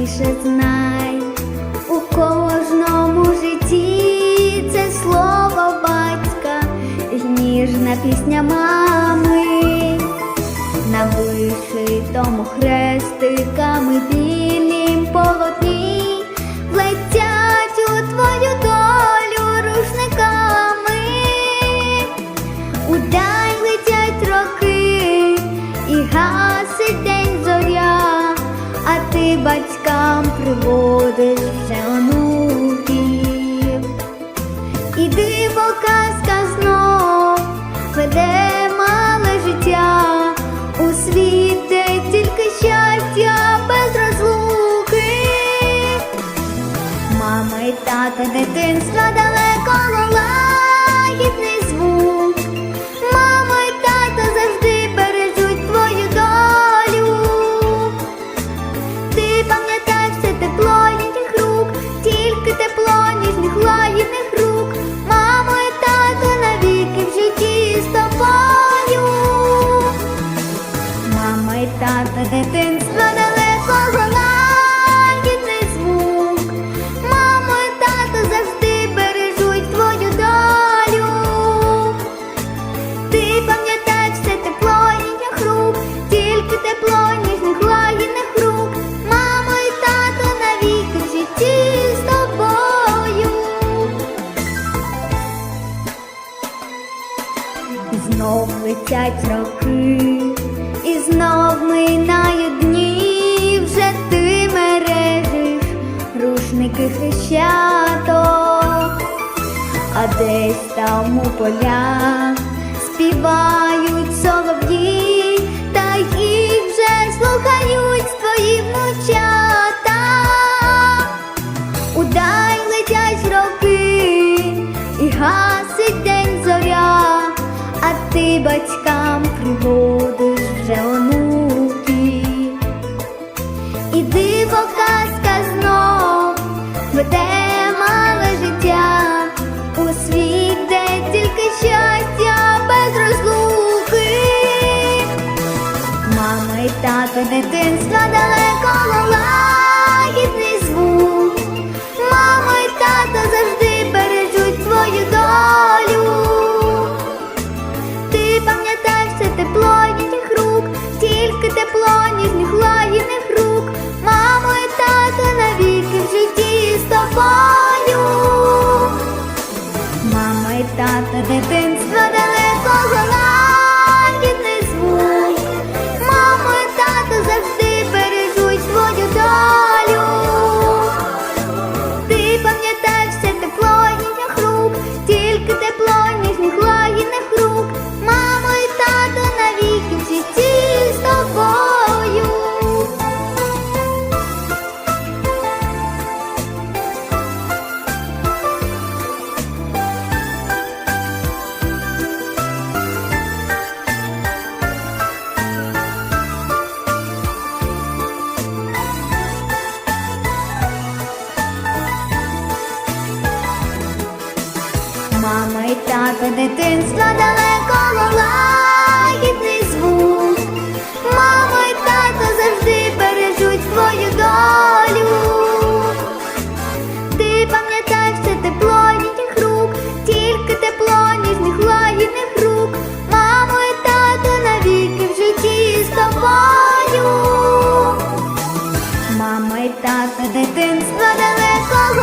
більше знай у кожному житті це слово батька, і ніжна пісня мама. Батькам приводиш вже онуків. І диво казка знов веде мале життя у світ, тільки щастя без розлуки. Мама і тата дитинства далеко лагідний Знов летять роки, і знов минає дні, вже ти мережиш рушники хрещаток. А десь там у полях співають батькам приводиш вже онуків. І диво казка знов веде мале життя у світ, де тільки щастя без розлуки. Мама і тато дитинства далеко дитинства далекого лагідний Мама дитинства далеко лагідний звук. Мама і тато завжди бережуть твою долю. Ти пам'ятаєш все тепло їхніх рук, тільки тепло ніжних лагідних рук. Мамо і тато навіки в житті з тобою. Мама і тато дитинства далеко